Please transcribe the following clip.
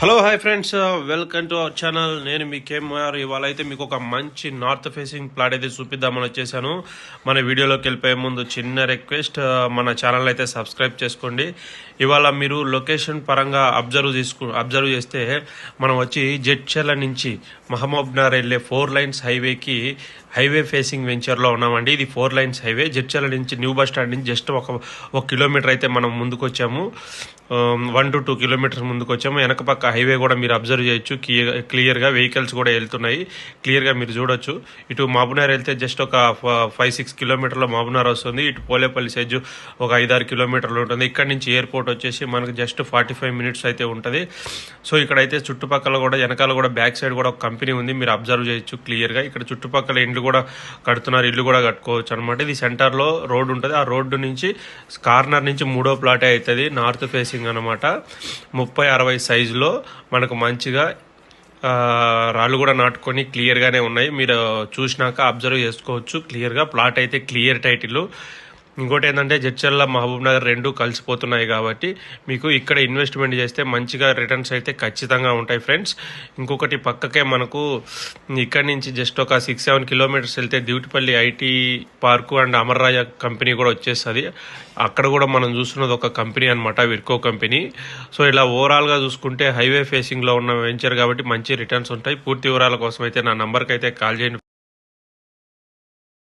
Hello hi friends welcome to our channel నేను మీ KMR. ఇవాళ అయితే మీకు ఒక మంచి నార్త్ ఫేసింగ్ ప్లాట్ అయితే చూపిద్దామని వచ్చేసాను. మన వీడియోలోకి వెళ్ళిపోయే ముందు చిన్న రిక్వెస్ట్ uh, మన ఛానల్ అయితే సబ్స్క్రైబ్ చేసుకోండి. ఇవాళ మీరు లొకేషన్ పరంగా అబ్జర్వ్ తీసుకు అబ్జర్వ్ చేస్తే మనం వచ్చి జడ్చర్ల నుంచి మహబూబ్నగర్ వెళ్ళే ఫోర్ లైన్స్ హైవేకి హైవే ఫేసింగ్ వెంచర్లో ఉన్నామండి. ఇది ఫోర్ లైన్స్ హైవే జడ్చర్ల నుంచి న్యూ బస్ స్టాండ్ నుంచి జస్ట్ ఒక ఒక కిలోమీటర్ అయితే మనం ముందుకు వచ్చాము వన్ టు టూ కిలోమీటర్స్ ముందుకు వచ్చాము వెనక పక్క హైవే కూడా మీరు అబ్జర్వ్ చేయొచ్చు. క్లియర్ క్లియర్గా వెహికల్స్ కూడా వెళ్తున్నాయి. క్లియర్గా మీరు చూడొచ్చు. ఇటు మాబునార్ వెళ్తే జస్ట్ ఒక ఫైవ్ సిక్స్ కిలోమీటర్ల మాబునార్ వస్తుంది. ఇటు పోలేపల్లి సైజ్ ఒక ఐదారు కిలోమీటర్లు ఉంటుంది. ఇక్కడ నుంచి ఎయిర్పోర్ట్ వచ్చేసి మనకు జస్ట్ ఫార్టీ ఫైవ్ మినిట్స్ అయితే ఉంటుంది. సో ఇక్కడైతే చుట్టుపక్కల కూడా వెనకాల కూడా బ్యాక్ సైడ్ కూడా ఒక కంపెనీ ఉంది. మీరు అబ్జర్వ్ చేయొచ్చు క్లియర్గా ఇక్కడ చుట్టుపక్కల ఇండ్లు కూడా కడుతున్నారు. ఇల్లు కూడా కట్టుకోవచ్చు అనమాట ఇది సెంటర్లో రోడ్ ఉంటుంది. ఆ రోడ్డు నుంచి కార్నర్ నుంచి మూడో ప్లాటే అవుతుంది. నార్త్ ఫేసింగ్ అనమాట ముప్పై అరవై సైజులో మనకు మంచిగా రాళ్ళు కూడా నాటుకొని క్లియర్గానే ఉన్నాయి. మీరు చూసినాక అబ్జర్వ్ చేసుకోవచ్చు. క్లియర్గా ప్లాట్ అయితే క్లియర్ టైటిల్. ఇంకోటి ఏంటంటే జడ్చర్ల మహబూబ్ నగర్ రెండు కలిసిపోతున్నాయి కాబట్టి మీకు ఇక్కడ ఇన్వెస్ట్మెంట్ చేస్తే మంచిగా రిటర్న్స్ అయితే ఖచ్చితంగా ఉంటాయి ఫ్రెండ్స్. ఇంకొకటి పక్కకే మనకు ఇక్కడ నుంచి జస్ట్ ఒక సిక్స్ సెవెన్ కిలోమీటర్స్ వెళ్తే డ్యూటిపల్లి IT park and Amara Raja company కూడా వచ్చేస్తుంది. అక్కడ కూడా మనం చూస్తున్నది ఒక కంపెనీ అనమాట విర్కో కంపెనీ. సో ఇలా ఓవరాల్గా చూసుకుంటే హైవే ఫేసింగ్లో ఉన్న వెంచర్ కాబట్టి మంచి రిటర్న్స్ ఉంటాయి. పూర్తి వివరాల కోసం అయితే నా నంబర్కి అయితే కాల్ చేయండి.